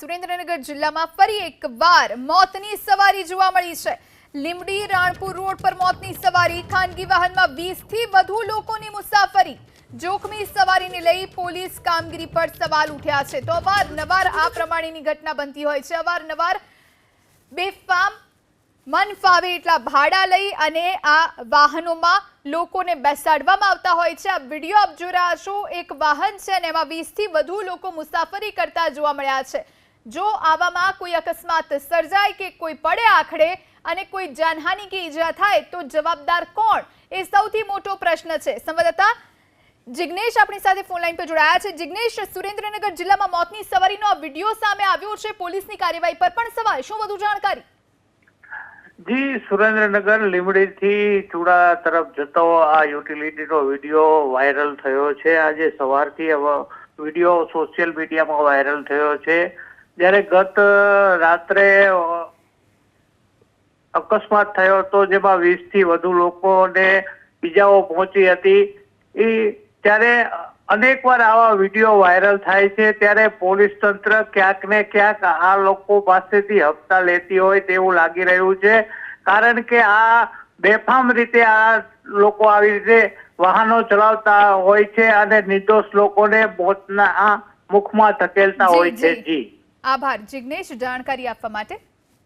સુરેન્દ્રનગર જિલ્લામાં ફરી એકવાર મોતની સવારી જોવા મળી છે. લીમડી રાણપુર રોડ પર મોતની સવારી. ખાનગી વાહનમાં 20 થી વધુ લોકોની મુસાફરી. જોખમી સવારીને લઈ પોલીસ કામગીરી પર સવાલ ઉઠ્યા છે. તો અવારનવાર આ પ્રમાણેની ઘટના બનતી હોય છે. અવારનવાર બેફામ મન ફાવે એટલા ભાડા લઈ અને આ વાહનોમાં લોકોને બેસાડવામાં આવતા હોય છે. આ વીડિયો આપ જોઈ રહ્યા છો. એક વાહન છે અને એમાં વીસથી વધુ લોકો મુસાફરી કરતા જોવા મળ્યા છે. જો આવામાં કોઈ અકસ્માત સર્જાય કે કોઈ પડે આખડે અને કોઈ જાનહાનિ કે ઈજા થાય, તો જવાબદાર કોણ? એ સૌથી મોટો પ્રશ્ન છે. સંવાદદાતા જિગ્નેશ આપણી સાથે ફોન લાઈન પર જોડાયા છે. જિગ્નેશ, સુરેન્દ્રનગર જિલ્લામાં મોતની સવારીનો વીડિયો સામે આવ્યો છે. પોલીસની કાર્યવાહી પર પણ સવાલ. શું વધુ જાણકારી? જી, સુરેન્દ્રનગર લીમડીથી ચુડા તરફ જતો આ યુટિલિટીનો વીડિયો વાયરલ થયો છે. આજે સવારથી વીડિયો સોશિયલ મીડિયામાં વાયરલ થયો છે. જ્યારે ગત રાત્રે અકસ્માત થયો હતો જેમાં વીસથી વધુ લોકોને ઈજાઓ પહોંચી હતી એ ત્યારે અનેકવાર આવા વીડિયો વાયરલ થાય છે. ત્યારે પોલીસ તંત્ર ક્યાંક ને ક્યાંક આ લોકો પાસેથી હપ્તા લેતી હોય તેવું લાગી રહ્યું છે. કારણ કે આ બેફામ રીતે આ લોકો આવી રીતે વાહનો ચલાવતા હોય છે અને નિર્દોષ લોકોને મોતના આ મુખમાં ધકેલતા હોય છે. જી. આભાર. જિગ્નેશ જાણકારી આપવા માટે